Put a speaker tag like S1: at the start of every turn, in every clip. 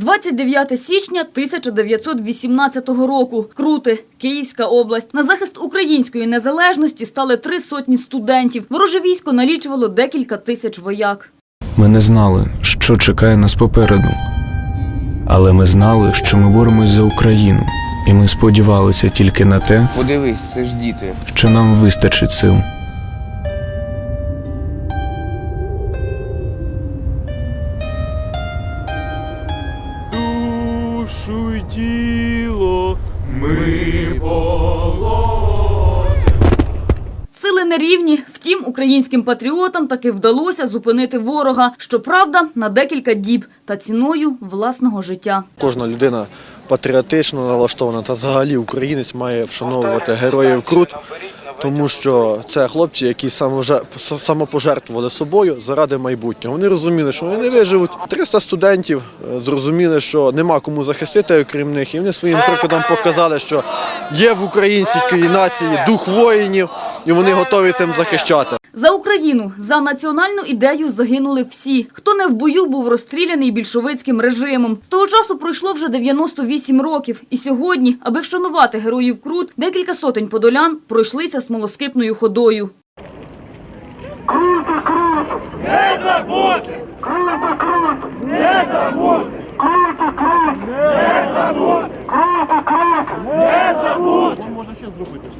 S1: 29 січня 1918 року. Крути, Київська область. На захист української незалежності стали три сотні студентів. Вороже військо налічувало декілька тисяч вояк.
S2: Ми не знали, що чекає нас попереду. Але ми знали, що ми боремось за Україну, і ми сподівалися тільки на те,
S3: Подивись, це ж діти.
S2: що нам вистачить сил.
S4: Тіло ми
S1: Сили нерівні, втім, українським патріотам таки вдалося зупинити ворога. Щоправда, на декілька діб та ціною власного життя.
S5: Кожна людина патріотично налаштована та взагалі українець має вшановувати героїв Крут, тому що це хлопці, які самопожертвували собою заради майбутнього. Вони розуміли, що вони не виживуть. 300 студентів е, зрозуміли, що нема кому захистити, окрім них. І вони своїм прикладом показали, що є в українській нації дух воїнів, і вони готові цим захищати.
S1: За Україну, за національну ідею загинули всі. Хто не в бою був розстріляний більшовицьким режимом. З того часу пройшло вже 98 років. І сьогодні, аби вшанувати героїв Крут, декілька сотень подолян пройшлися смолоскипною ходою.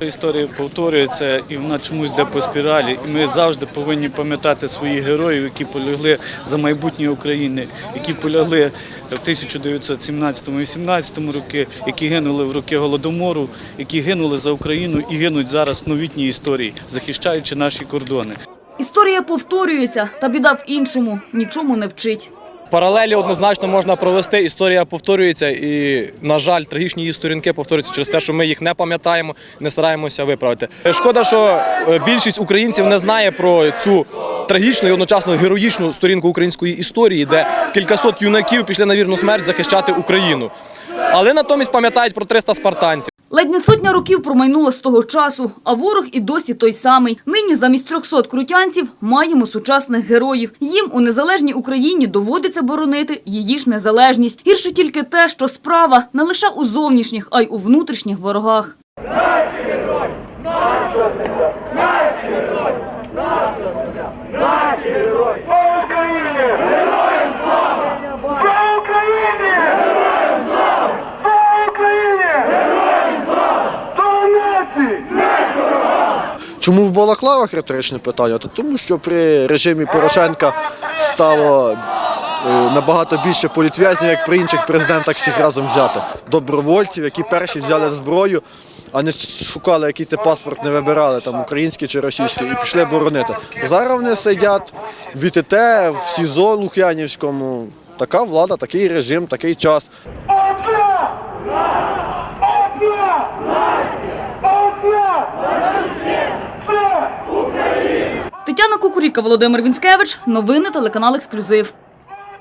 S4: Історія повторюється і вона чомусь йде по спіралі. І ми завжди повинні пам'ятати своїх героїв, які полягли за майбутнє України, які полягли в 1917-18 роки, які гинули в роки голодомору, які гинули за Україну і гинуть зараз в новітній історії, захищаючи наші кордони.
S1: Історія повторюється, та біда в іншому нічому не вчить.
S6: Паралелі однозначно можна провести. Історія повторюється, і на жаль, трагічні її сторінки повторюються через те, що ми їх не пам'ятаємо, не стараємося виправити. Шкода, що е, більшість українців не знає про цю трагічну і одночасно героїчну сторінку української історії, де кількасот юнаків пішли на вірну смерть захищати Україну. Але натомість пам'ятають про 300 спартанців.
S1: Ледь не сотня років промайнула з того часу, а ворог і досі той самий. Нині замість 300 крутянців маємо сучасних героїв. Їм у незалежній Україні доводиться боронити її ж незалежність. Гірше тільки те, що справа не лише у зовнішніх, а й у внутрішніх ворогах.
S5: Чому в балаклавах риторичне питання? Та тому що при режимі Порошенка стало е, набагато більше політв'язнів, як при інших президентах всіх разом взятих. Добровольців, які перші взяли зброю, а не шукали, який це паспорт, не вибирали, там український чи російський, і пішли боронити. Зараз вони сидять в ІТТ, в СІЗО Лук'янівському. Така влада, такий режим, такий час.
S1: Кукуріка, Володимир Вінськевич. Новини телеканал Ексклюзив.